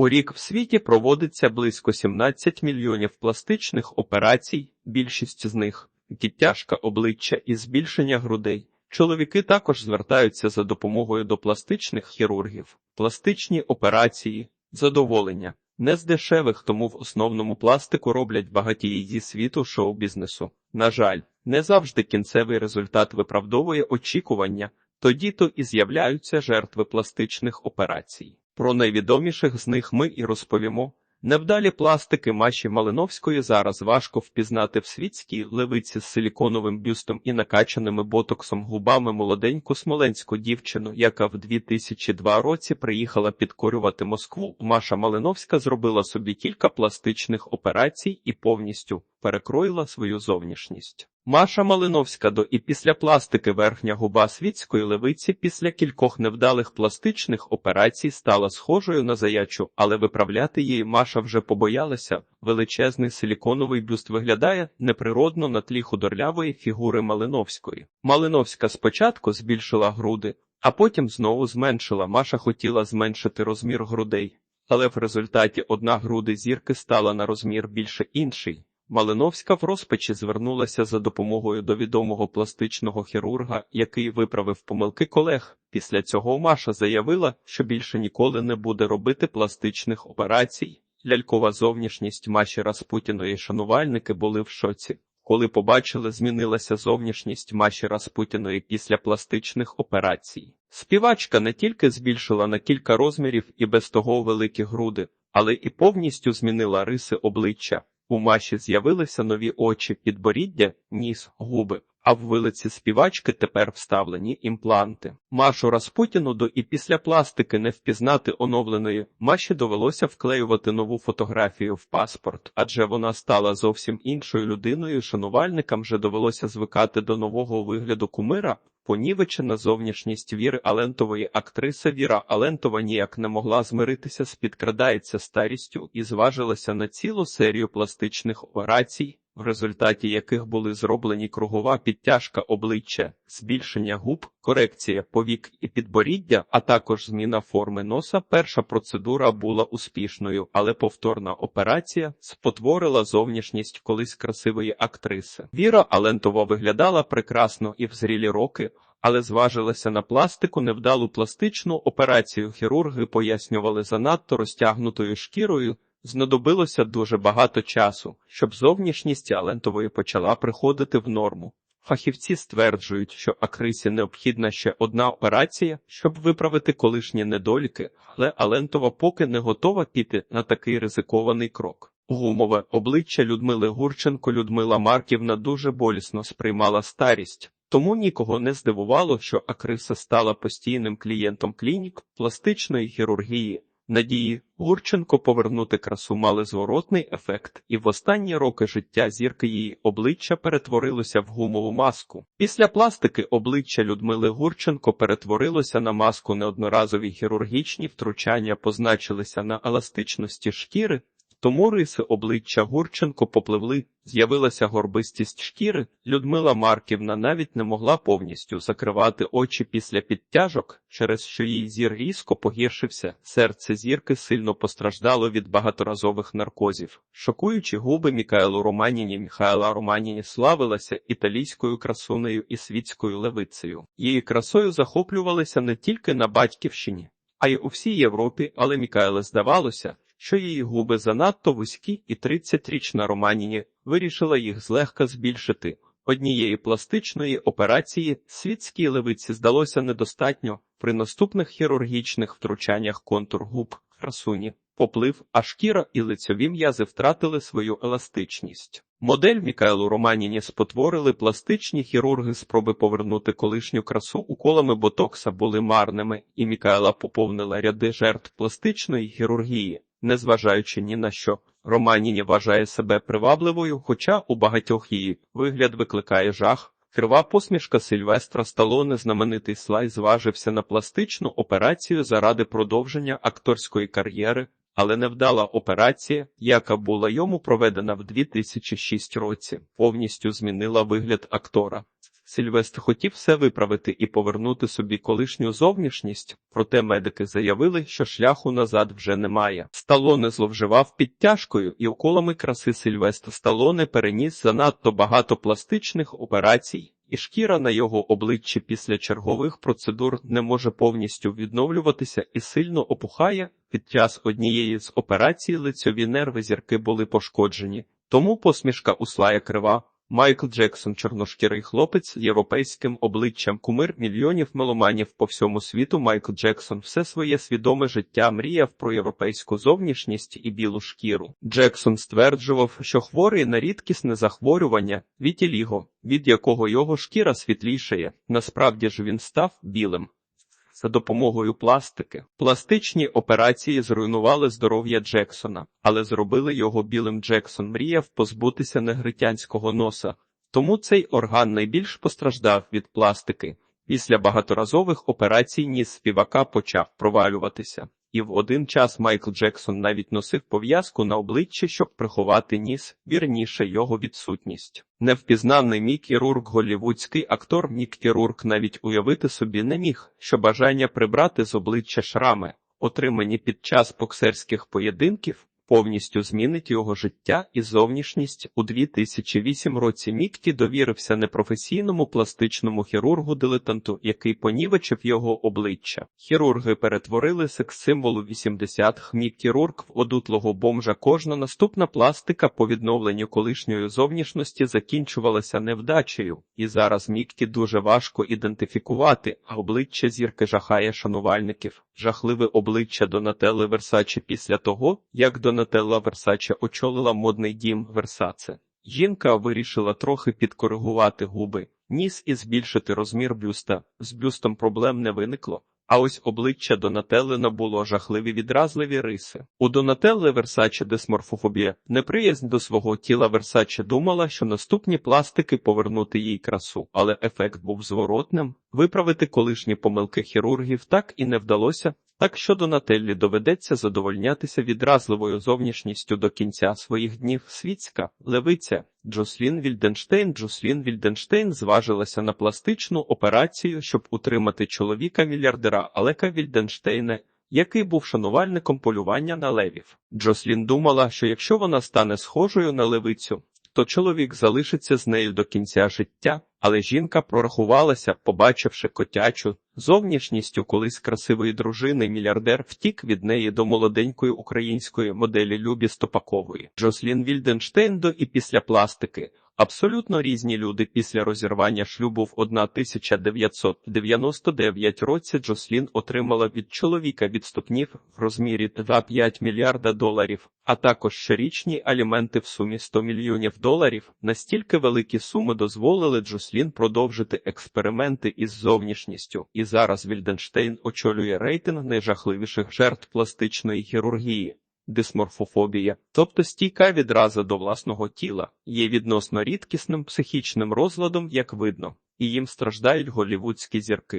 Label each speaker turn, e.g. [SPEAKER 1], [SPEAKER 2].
[SPEAKER 1] У рік в світі проводиться близько 17 мільйонів пластичних операцій, більшість з них відтяжка обличчя і збільшення грудей. Чоловіки також звертаються за допомогою до пластичних хірургів. Пластичні операції задоволення не з дешевих, тому в основному пластику роблять багатії зі світу шоу-бізнесу. На жаль, не завжди кінцевий результат виправдовує очікування, тоді то і з'являються жертви пластичних операцій. Про найвідоміших з них ми і розповімо. Невдалі пластики Маші Малиновської зараз важко впізнати в світській левиці з силіконовим бюстом і накачаними ботоксом губами молоденьку смоленську дівчину, яка в 2002 році приїхала підкорювати Москву. Маша Малиновська зробила собі кілька пластичних операцій і повністю перекроїла свою зовнішність. Маша Малиновська до і після пластики верхня губа світської левиці після кількох невдалих пластичних операцій стала схожою на заячу, але виправляти її Маша вже побоялася. Величезний силіконовий бюст виглядає неприродно на тлі худорлявої фігури Малиновської. Малиновська спочатку збільшила груди, а потім знову зменшила. Маша хотіла зменшити розмір грудей, але в результаті одна груди зірки стала на розмір більше інший. Малиновська в розпачі звернулася за допомогою до відомого пластичного хірурга, який виправив помилки колег. Після цього Маша заявила, що більше ніколи не буде робити пластичних операцій. Лялькова зовнішність Маші Распутіної шанувальники були в шоці. Коли побачили, змінилася зовнішність Маші Распутіної після пластичних операцій. Співачка не тільки збільшила на кілька розмірів і без того великі груди, але і повністю змінила риси обличчя. У Маші з'явилися нові очі, підборіддя, ніс, губи, а в вилиці співачки тепер вставлені імпланти. Машу Распутіну до і після пластики не впізнати оновленої. Маші довелося вклеювати нову фотографію в паспорт, адже вона стала зовсім іншою людиною. Шанувальникам вже довелося звикати до нового вигляду кумира. Понівечена зовнішність Віри Алентової актриса Віра Алентова ніяк не могла змиритися з підкрадається старістю і зважилася на цілу серію пластичних операцій, в результаті яких були зроблені кругова підтяжка обличчя, збільшення губ, корекція повік і підборіддя, а також зміна форми носа. Перша процедура була успішною, але повторна операція спотворила зовнішність колись красивої актриси. Віра Алентова виглядала прекрасно і в зрілі роки. Але зважилася на пластику невдалу пластичну операцію. Хірурги пояснювали занадто розтягнутою шкірою. Знадобилося дуже багато часу, щоб зовнішність Алентової почала приходити в норму. Фахівці стверджують, що акрисі необхідна ще одна операція, щоб виправити колишні недоліки, але Алентова поки не готова піти на такий ризикований крок. Гумове обличчя Людмили Гурченко Людмила Марківна дуже болісно сприймала старість. Тому нікого не здивувало, що Акриса стала постійним клієнтом клінік пластичної хірургії. Надії Гурченко повернути красу мали зворотний ефект, і в останні роки життя зірки її обличчя перетворилося в гумову маску. Після пластики обличчя Людмили Гурченко перетворилося на маску неодноразові хірургічні втручання позначилися на еластичності шкіри, тому риси обличчя Гурченко попливли, з'явилася горбистість шкіри. Людмила Марківна навіть не могла повністю закривати очі після підтяжок, через що її зір різко погіршився. Серце зірки сильно постраждало від багаторазових наркозів. Шокуючи губи Мікаелу Романіні, Міхайла Романіні славилася італійською красунею і світською левицею. Її красою захоплювалися не тільки на батьківщині, а й у всій Європі, але Мікаеле здавалося що її губи занадто вузькі, і 30-річна Романіні вирішила їх злегка збільшити. Однієї пластичної операції світській левиці здалося недостатньо. При наступних хірургічних втручаннях контур губ красуні поплив, а шкіра і лицьові м'язи втратили свою еластичність. Модель Мікаелу Романіні спотворили пластичні хірурги спроби повернути колишню красу уколами ботокса були марними, і Мікаела поповнила ряди жертв пластичної хірургії. Незважаючи ні на що, Романіні вважає себе привабливою, хоча у багатьох її вигляд викликає жах. Крива посмішка Сильвестра Сталоне, знаменитий слай, зважився на пластичну операцію заради продовження акторської кар'єри, але невдала операція, яка була йому проведена в 2006 році, повністю змінила вигляд актора. Сильвестр хотів все виправити і повернути собі колишню зовнішність, проте медики заявили, що шляху назад вже немає. Сталоне зловживав підтяжкою і уколами краси Сильвестр Сталоне переніс занадто багато пластичних операцій. І шкіра на його обличчі після чергових процедур не може повністю відновлюватися і сильно опухає. Під час однієї з операцій лицьові нерви зірки були пошкоджені, тому посмішка у Слая крива. Майкл Джексон, чорношкірий хлопець з європейським обличчям, кумир мільйонів меломанів по всьому світу. Майкл Джексон все своє свідоме життя мріяв про європейську зовнішність і білу шкіру. Джексон стверджував, що хворий на рідкісне захворювання вітіліго, від якого його шкіра світлішає. Насправді ж він став білим. За допомогою пластики. Пластичні операції зруйнували здоров'я Джексона, але зробили його білим Джексон мріяв позбутися негритянського носа. Тому цей орган найбільш постраждав від пластики. Після багаторазових операцій ніс співака почав провалюватися. І в один час Майкл Джексон навіть носив пов'язку на обличчі, щоб приховати ніс, вірніше його відсутність. Невпізнавний Мікі Рурк, голівудський актор Мікі Рурк навіть уявити собі не міг, що бажання прибрати з обличчя шрами, отримані під час боксерських поєдинків, повністю змінить його життя і зовнішність. У 2008 році Мікті довірився непрофесійному пластичному хірургу-дилетанту, який понівечив його обличчя. Хірурги перетворили секс-символу 80-х Мікті Рурк в одутлого бомжа. Кожна наступна пластика по відновленню колишньої зовнішності закінчувалася невдачею, і зараз Мікті дуже важко ідентифікувати, а обличчя зірки жахає шанувальників. Жахливе обличчя Донателли Версаче після того, як Донателла Версаче очолила модний дім Версаце. Жінка вирішила трохи підкоригувати губи, ніс і збільшити розмір бюста. З бюстом проблем не виникло. А ось обличчя Донателли набуло жахливі відразливі риси. У Донателли Версаче дисморфофобія, неприязнь до свого тіла Версаче думала, що наступні пластики повернути їй красу, але ефект був зворотним. Виправити колишні помилки хірургів так і не вдалося. Так що Донателлі доведеться задовольнятися відразливою зовнішністю до кінця своїх днів. Світська левиця Джослін Вільденштейн. Джослін Вільденштейн зважилася на пластичну операцію, щоб утримати чоловіка мільярдера Алека Вільденштейна, який був шанувальником полювання на левів. Джослін думала, що якщо вона стане схожою на левицю, то чоловік залишиться з нею до кінця життя, але жінка прорахувалася, побачивши котячу зовнішністю колись красивої дружини, мільярдер втік від неї до молоденької української моделі Любі Стопакової. Джослін Вільденштейн до і після пластики. Абсолютно різні люди після розірвання шлюбу в 1999 році Джослін отримала від чоловіка відступнів в розмірі 2,5 мільярда доларів, а також щорічні аліменти в сумі 100 мільйонів доларів. Настільки великі суми дозволили Джослін продовжити експерименти із зовнішністю. І зараз Вільденштейн очолює рейтинг найжахливіших жертв пластичної хірургії. Дисморфофобія, тобто стійка відраза до власного тіла, є відносно рідкісним психічним розладом, як видно, і їм страждають голівудські зірки.